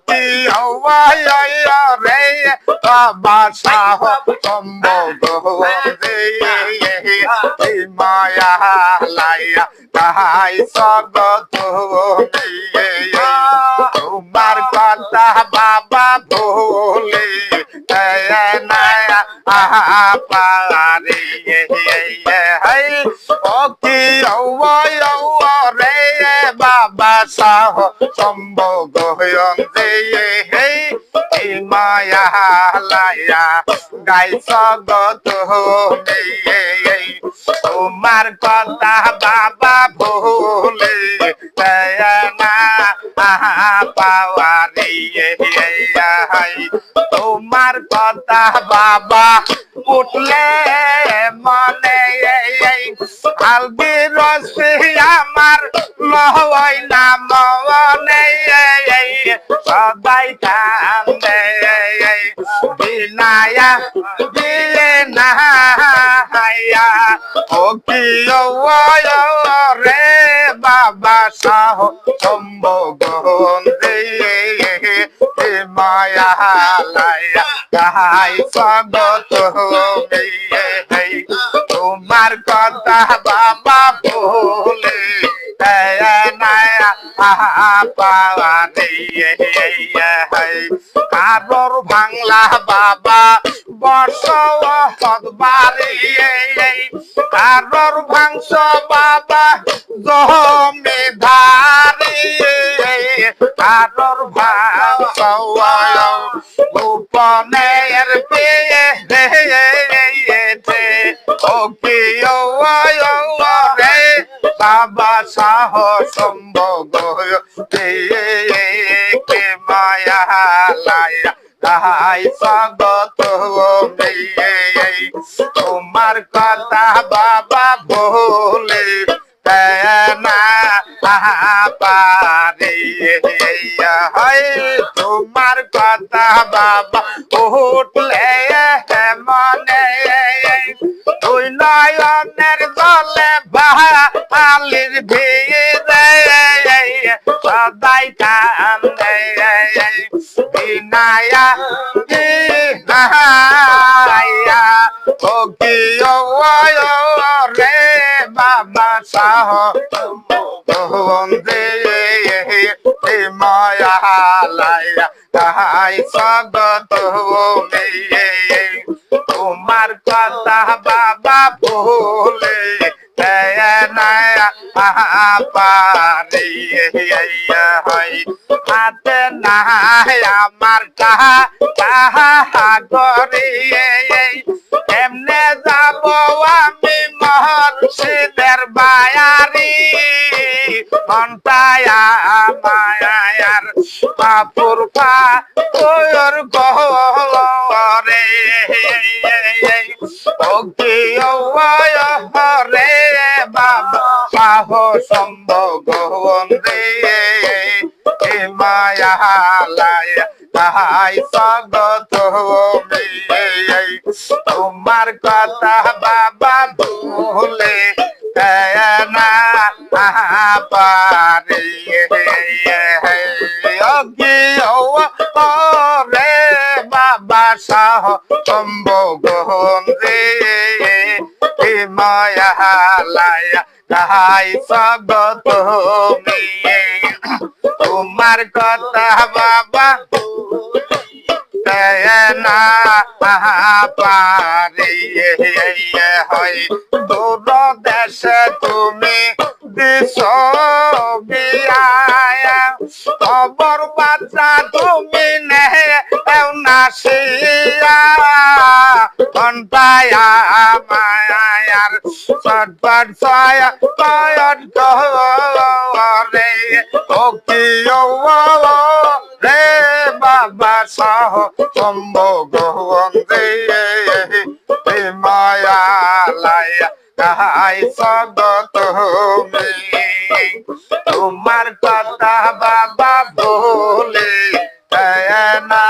কি রে বাবা সাহ সম্ভব মায়া লাইয়া তাহাই সগত তোমার পারি ও কি রে বাবা সাহ সম্ভব হে মায়া লায়া গাই সগত তোমার কথা বাবা ভোলে কথা বাবা উঠলে মনে আলবি রসি আমার লহই না মনে সদাই কান্দে বিনায়া দিলে না ও কি রে বাবা, সাহ সম্ভগন রে লায়া গাই স্বাগত তোমার কথা বাবা বলে কারোর ভাঙলা বাবা বর্ষ বাড়ি কারোর ভাংস বাবা জমিধারি কারোর ভাংস বাবা সাহ সম্ভব কে মায়া লায়া তাহাই স্বাগত তোমার কথা বাবা ভোলে না পারে তোমার কথা বাবা উঠলে মনে তুই নয়নের জলে বালির ভিড়ে, সদাই কান্দে, বিনায়া বিনায়া ও কি রে বাবা সাহ বন্দে মায়া লায়া তাহাই স্বাগত তোমার কথা বাবা পারি হাতে না আমার কাহা কাহা করি এমনে যাব আমি মহর্ষিদের বায়ারি? ঘন্টায়া মায়ার পাপুর পা তোর রে বাবা পাহ সম্ভব রে। লায়া তাহাই স্বাগত তোমার কথা বাবা ভুলে না পারে বাবা সাহ সম্ভব রে মায়া লায়া তাহাই স্বাগত তোমার কথা বাবা না পারে হয় দূর তুমি দিস বিয়া খবর বাচ্চা তুমি নে নাসিয়া ঘন্টায় মায়ার সটপট ছয় কয়ন বাবা সহ সম্ভব রে মায়া লায়া তাহাই স্বাগত তোমার কথা বাবা বলে না।